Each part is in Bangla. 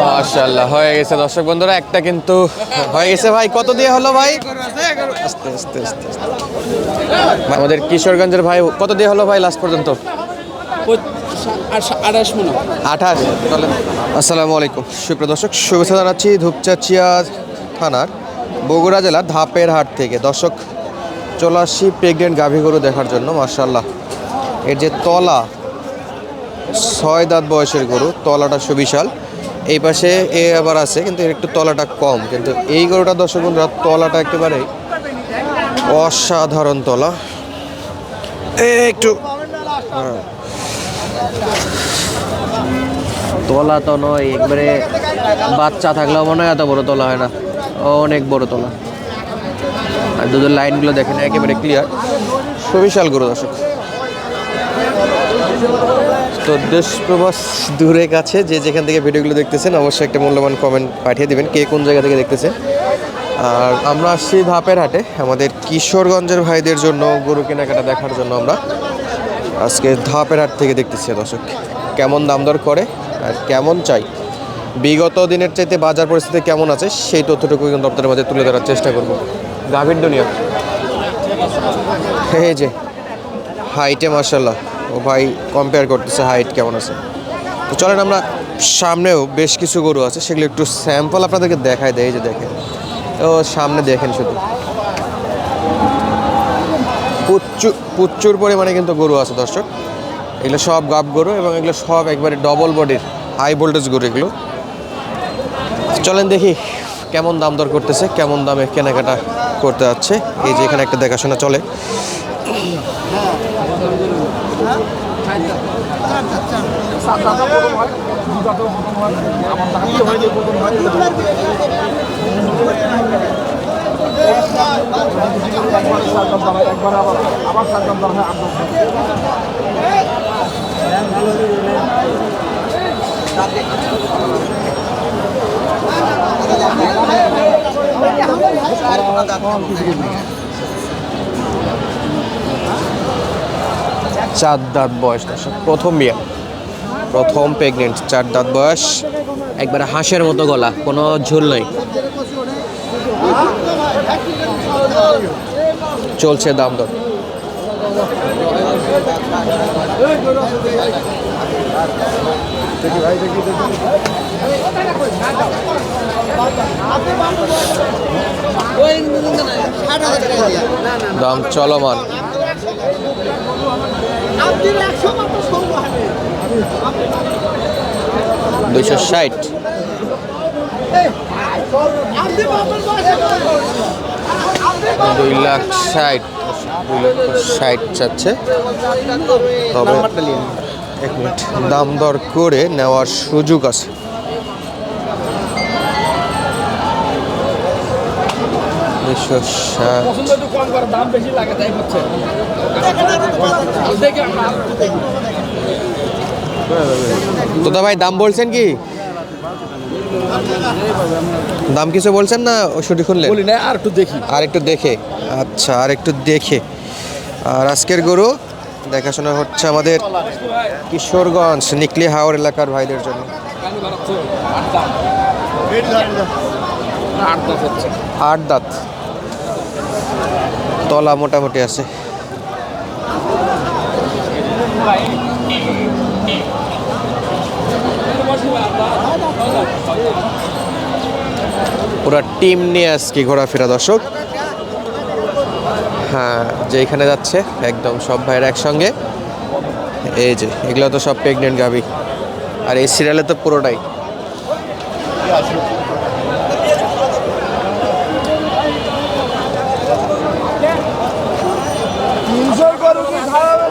মাশাল্লাহ হয়ে গেছে। দর্শক বন্ধুরা, একটা কিন্তু হয়ে গেছে ভাই। কত দিয়ে হলো ভাই? আস্তে আস্তে আস্তে। আমাদের কিশোরগঞ্জের ভাই, কত দিয়ে হলো ভাই লাস্ট পর্যন্ত? আঠাশ। আসসালামু আলাইকুম। সুপ্রিয় দর্শক, শুভেচ্ছা জানাচ্ছি ধূপচাচিয়া থানার বগুড়া জেলার ধাপের হাট থেকে। দর্শক, চলে আসছি প্রেগনেন্ট গাভী গরু দেখার জন্য মার্শাল্লাহ এর যে তলা ছয় দাঁত বয়সের গরু তলাটা সুবিশাল। এই পাশে এ আবার আছে কিন্তু এর একটু তলাটা কম কিন্তু এই গরুটা দর্শক বন্ধুরা তলাটা একেবারে অসাধারণ তলা। এ একটু। তলা তো নয় একবারে বাচ্চা থাকলেও মনে হয় এত বড় তোলা হয় না। অনেক বড় তোলা। আর দুধের লাইনগুলো দেখেন একেবারে ক্লিয়ার সুবিশাল গরু দর্শক। তো দেশ প্রবাস দূরে কাছে, যে যেখান থেকে ভিডিওগুলো দেখতেছেন, অবশ্যই একটা মূল্যবান কমেন্ট পাঠিয়ে দেবেন, কে কোন জায়গা থেকে দেখতেছেন। আর আমরা আসছি ধাপের হাটে, আমাদের কিশোরগঞ্জের ভাইদের জন্য গরু কেনাকাটা দেখার জন্য আমরা। আজকে ধাপের হাট থেকে দেখতেছি দর্শক, কেমন দাম দর করে আর কেমন চাই। বিগত দিনের চাইতে বাজার পরিস্থিতি কেমন আছে, সেই তথ্যটুকু কিন্তু আপনাদের মাঝে তুলে ধরার চেষ্টা করব। গাভীর দুনিয়া। এই যে, হাইটে মার্শাল্লাহ ও ভাই কম্পেয়ার করতেছে হাইট কেমন আছে? তো চলেন আমরা সামনেও বেশ কিছু গরু আছে, সেগুলো একটু স্যাম্পল আপনাদেরকে দেখায় দেয় যে দেখেন। ও, সামনে দেখেন শুধু। প্রচুর প্রচুর পরিমাণে কিন্তু গরু আছে দর্শক। এগুলো সব গাব গরু এবং এগুলো সব একবারে ডবল বডির হাই ভোল্টেজ গরু এগুলো। চলেন দেখি কেমন দাম দর করতেছে, কেমন দামে কেনাকাটা করতে যাচ্ছে। এই যে এখানে একটা দেখাশোনা চলে। দাদা প্রথম হয় দাদাও প্রথম হয় আমার দাদি হয় যে প্রথম হয় একবার একবার আবার আবার সারদাম দাম হয় আট আর চার দাঁত বয়স প্রথম বিয়া। প্রথম প্রেগনেন্ট চার দাঁত বয়স। একবারে হাঁসের মতো গলা, কোনো ঝোল নেই। চলছে দাম দর। দাম চলমান। দুইশো ষাট। দুই লাখ ষাট দুই লক্ষ ষাট চাচ্ছে। তবে এক মিনিট। দাম দর করে নেওয়ার সুযোগ আছে। ষাট। তোদা ভাই দাম বলছেন কি? দাম কিছু বলছেন না ওষুধি খুললে বলি না আর একটু দেখি। আর একটু দেখে। আচ্ছা আর একটু দেখে। আর আজকের গরু দেখাশোনা হচ্ছে আমাদের কিশোরগঞ্জ নিকলি হাওর এলাকার ভাইদের জন্য। আট দাঁত। তলা মোটামুটি আছে। পুরা টিম নিয়ে আজকে ঘোরাফেরা, দর্শক। হ্যাঁ যেখানে যাচ্ছে, একদম সব ভাইয়ের একসঙ্গে। এই যে, এগুলো তো সব প্রেগনেন্ট গাবি আর এই সিরিয়ালে তো পুরোটাই আরে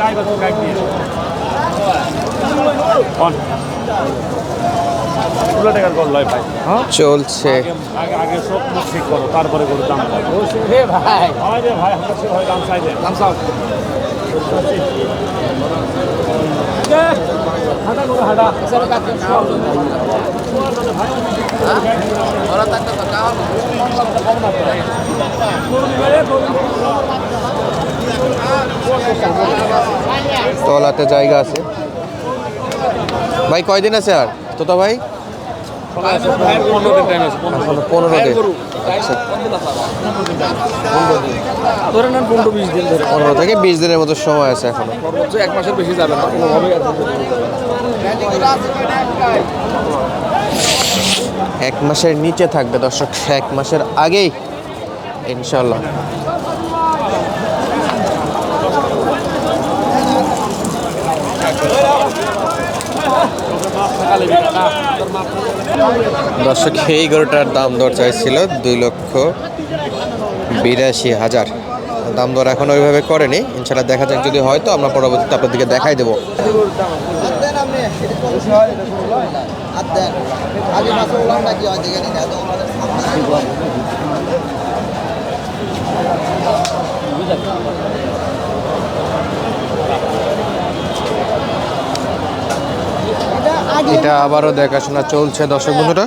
গায়ে গায়ে দিয়ে ভাই। চলছে। আগে আগে সব ঠিক করো তারপরে দাম করো হে ভাই। রে ভাই আমরা সে হয় দাম চাইলে দাম চাও। তলাতে জায়গা আছে। ভাই কয়দিন আছে আর? তো ভাই? পনেরো দিন টাইম আছে পনেরো দিন ধরে নেন পনেরো বিশ দিন। ধরে পনেরো থেকে বিশ দিনের মতো সময় আছে এখনও। সর্বোচ্চ এক মাসের বেশি যাবে না। কোনোভাবেই এক মাসের নিচে থাকবে দর্শক এক মাসের আগেই ইনশাল্লাহ দর্শক, এই গরুটার দাম দর চাইছিল দুই লক্ষ বিরাশি হাজার। দাম দর এখন ওইভাবে করেনি। ইনশাল্লাহ দেখা যাক যদি হয় তো আমরা পরবর্তীতে আপনাদেরকে দেখাই দেবো। এটা আবারও দেখাশোনা চলছে দর্শক বন্ধুরা।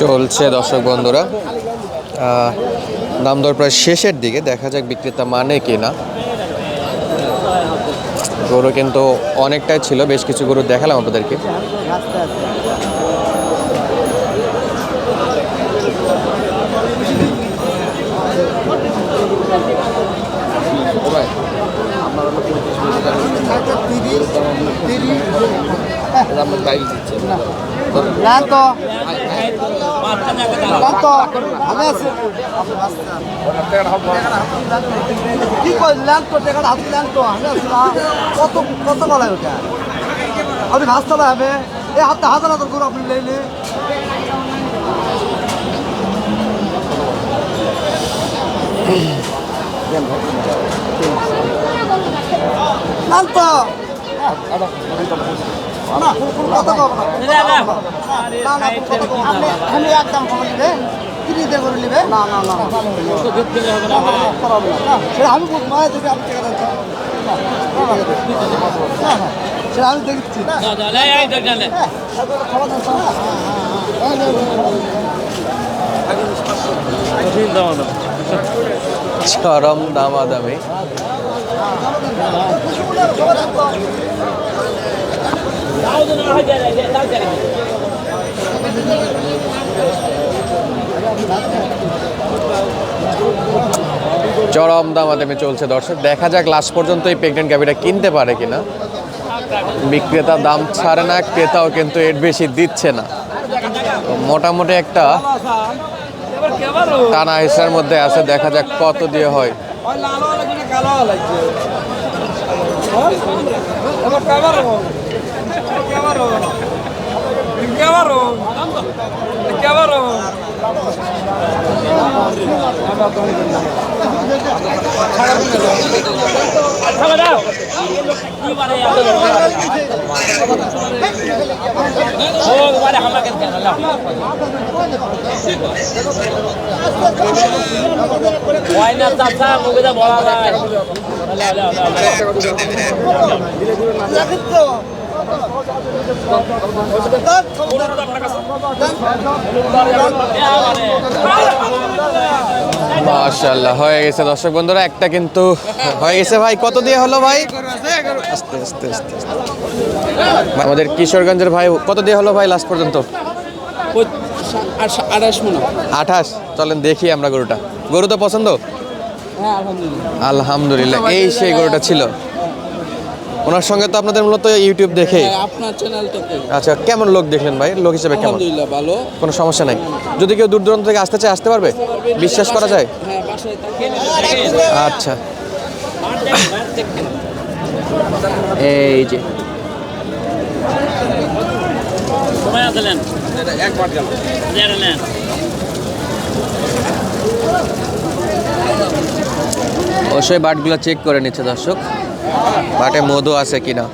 চলছে দর্শক বন্ধুরা। দাম দর প্রায় শেষের দিকে। দেখা যাক বিক্রেতা মানে কি না গরু কিন্তু অনেকটাই ছিল বেশ কিছু গরু দেখালাম আপনাদেরকে। না তো না তো আমি আছি কি করলেন তো টাকাটা হাত দিলেন তো আমি আছি না কত কত বলায় ওটা আপনি ঘাস তোলা হবে এই হাতে হাজার হাজার করে আপনি কত কম না আমি একদম কম নিবে কিনে করে নিবে না না না সেটা আমি মায়ের থেকে আপনি টাকা সেটা আমি দেখছি চরম দামাদামি চরম দামাদামি চলছে, দর্শক। দেখা যাক লাস্ট পর্যন্ত এই প্রেগনেন্ট গাভিটা কিনতে পারে কিনা। বিক্রেতা দাম ছাড়ে না, ক্রেতাও কিন্তু এর বেশি দিচ্ছে না। মোটামুটি একটা টানা হিসার মধ্যে আছে, দেখা যাক কত দিয়ে হয়। কালো varón. ¡Qué varón! ¡Qué varón! কয়না চাচা মুখে বলা যায় মাশাল্লাহ হয়ে গেছে দর্শক বন্ধুরা একটা কিন্তু হয়ে গেছে ভাই। কত দিয়ে হলো ভাই? আস্তে আস্তে আস্তে আস্তে। আমাদের কিশোরগঞ্জের ভাই কত দিয়ে হলো ভাই লাস্ট পর্যন্ত? আঠাশ। আঠাশ চলেন দেখি আমরা গরুটা। গরু তো পছন্দ? হ্যাঁ আলহামদুলিল্লাহ এই সেই গরুটা ছিল। ওনার সঙ্গে তো আপনাদের মূলত ইউটিউব দেখে। হ্যাঁ, আপনার চ্যানেল থেকে আচ্ছা কেমন লোক দেখলেন ভাই? লোক হিসেবে কেমন? আলহামদুলিল্লাহ ভালো। কোনো সমস্যা নাই। যদি কেউ দূর দূরান্ত থেকে আসতে চায় আসতে পারবে? বিশ্বাস করা যায়? হ্যাঁ আচ্ছা। এই যে। অবশ্যই বাটগুলো চেক করে নিচ্ছে দর্শক। বাটে মধু আছে কিনা?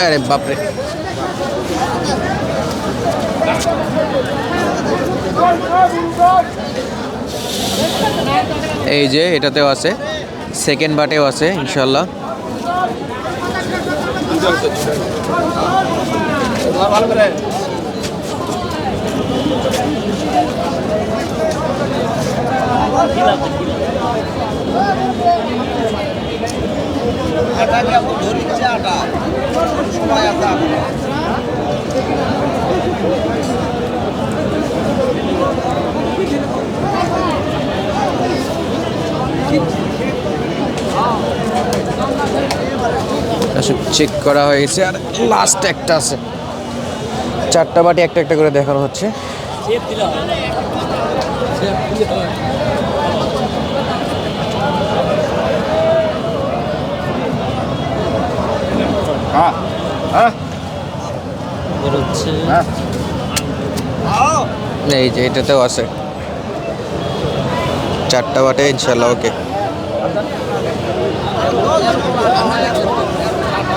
আরে বাপরে। এই যে এটাতেও আছে সেকেন্ড বাটেও আছে ইনশাল্লাহ চেক করা হয়েছে আর লাস্ট একটা আছে। চারটা বাটি একটা একটা করে দেখানো হচ্ছে। এই যে এটাতেও আছে। চারটা বাটে ইনশাল্লাহ ওকে।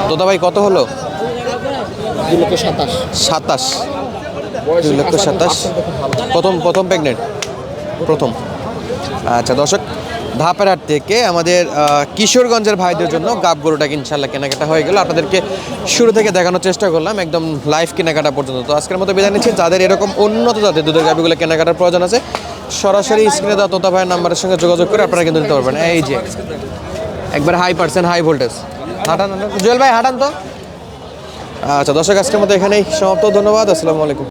তোতা ভাই কত হলো? দুই লক্ষ সাতাশ। সাতাশ। দুই লক্ষ সাতাশ। প্রথম প্রথম প্রেগনেন্ট প্রথম। আচ্ছা দর্শক ধাপের হাট থেকে আমাদের কিশোরগঞ্জের ভাইদের জন্য গাব গরুটাকে ইনশাল্লাহ কেনাকাটা হয়ে গেল। আপনাদেরকে শুরু থেকে দেখানোর চেষ্টা করলাম, একদম লাইভ কেনাকাটা পর্যন্ত। তো আজকের মতো বিদায় নিচ্ছি। যাদের এরকম উন্নত জাতের দুধের গাভিগুলো কেনাকাটার প্রয়োজন আছে, সরাসরি স্ক্রিনে দেওয়া তোতা ভাইয়ের নাম্বারের সঙ্গে যোগাযোগ করে আপনারা কিন্তু নিতে পারবেন। এই যে, একবার হাই পার্সেন্ট হাই ভোল্টেজ হাঁটান। জুয়েল ভাই, হাঁটান তো? আচ্ছা দর্শক, আজকের মতো এখানেই সমাপ্ত। ধন্যবাদ, আসসালামু আলাইকুম।